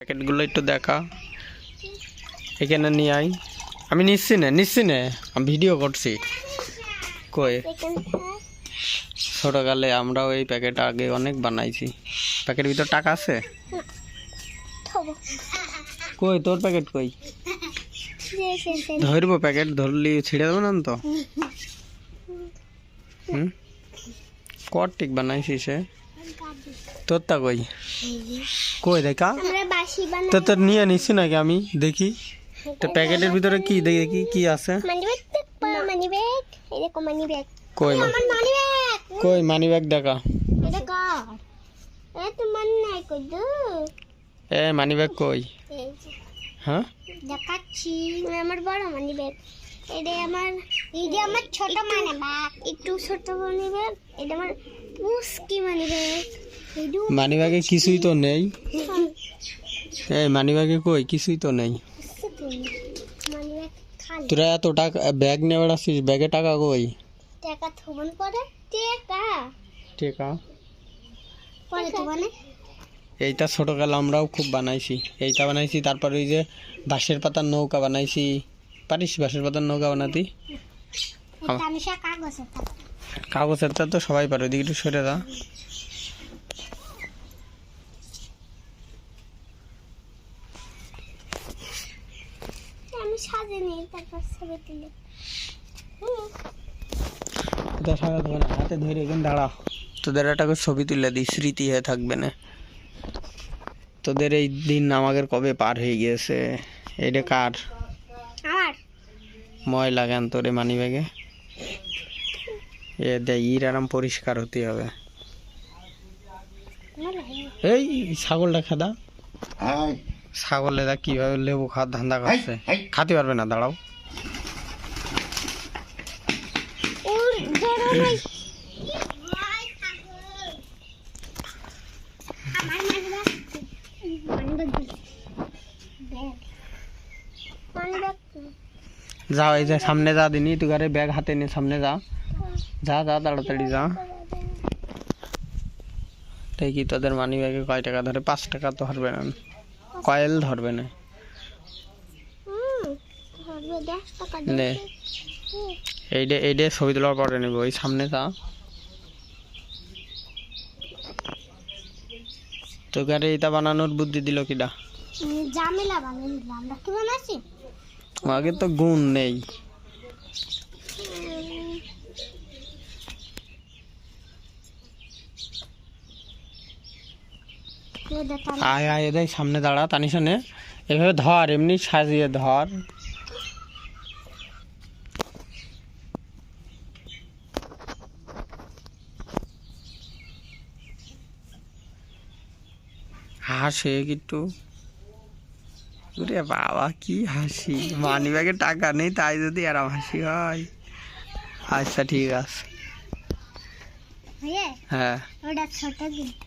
প্যাকেটগুলো একটু দেখা। এখানে নিয়ে আই আমি নিচ্ছি না নিচ্ছি না। আমি ভিডিও করছি। কই? ছোটোকালে আমরাও এই প্যাকেট আগে অনেক বানাইছি। প্যাকেটের ভিতর টাকা আছে? কই, তোর প্যাকেট কই? ধরবো প্যাকেট, ধরলি ছিঁড়ে দেবো না তো? হুম? কর ঠিক বানাইছি সে। তোরটা কই? কই দেখা তো তোর নিয়ে নিচ্ছি নাকি আমি? দেখি। তো প্যাকেটের ভিতরে কি দেখি কি আছে? কই কই মানি ব্যাগ দেখা। এ মানি ব্যাগ কই হ্যাঁ? দেখাচ্ছি। আমার বড় মানি ব্যাগ এটা আমার এই যে আমার ছোট মানি ব্যাগ একটু ছোট মানি ব্যাগ এটা আমার মানি এইটু মানি ব্যাগে কিছুই তো নেই। এই মানি ব্যাগে কই? কিছুই তো নেই। তোরা এত টাকা ব্যাগ নিয়ে বেড়াচ্ছিস? ব্যাগে টাকা কই? টাকা থমন পরে টাকা। টাকা? পরে তো মানে এইটা ছোটকালে আমরাও খুব বানাইছি। এইটা বানাইছি তারপর ওই যে বাঁশের পাতার নৌকা বানাইছি। পারিস বাঁশের পাতার নৌকা বানাতি? আমার- তানিশা কাগজ এটা কাগজেরটা তো সবাই পারে ওদিকে একটু সরে দাও। হাতে ধরে এখানে দাঁড়া তোদের একটা ছবি তুলে দিই স্মৃতি হয়ে থাকবে না। তোদের এই দিন আমাদের কবে পার হয়ে গিয়েছে? কার? আমার? ময়লা কেন তোরে মানি ব্যাগে এ দে ইর আরাম পরিষ্কার হতে হবে। এই ছাগলটা খাদা ছাগলে দা কীভাবে লেবু খাওয়ার ধান্দা করছে খাতে পারবে না দাঁড়াও। যাও এই যে সামনে যা দিনি তুই ব্যাগ হাতে নিয়ে সামনে যা। যা যা তাড়াতাড়ি যা। দেখি তোদের মানি ব্যাগে কয় টাকা ধরে? পাঁচ টাকা তো ধরবে না। কয়েল ধরবে না। নে। এইডে এইডে ছবি তোলার পরে নেব। ওই সামনে যা। তো গাড়ি এটা বানানোর বুদ্ধি দিল কিডা? জামেলা বানিয়ে দিলাম। আমরা কি বানাচ্ছি? আগে তো গুণ নেই। আয় আয় এদের সামনে দাঁড়া তানি সামনে এভাবে ধর এমনি সাজিয়ে ধর। হাসে একটু ওরে বাবা কি হাসি। মানি ব্যাগে টাকা নেই তাই যদি আরাম হাসি হয়। আচ্ছা ঠিক আছে। হয়ে হ্যাঁ। ওটা ছোট দিন।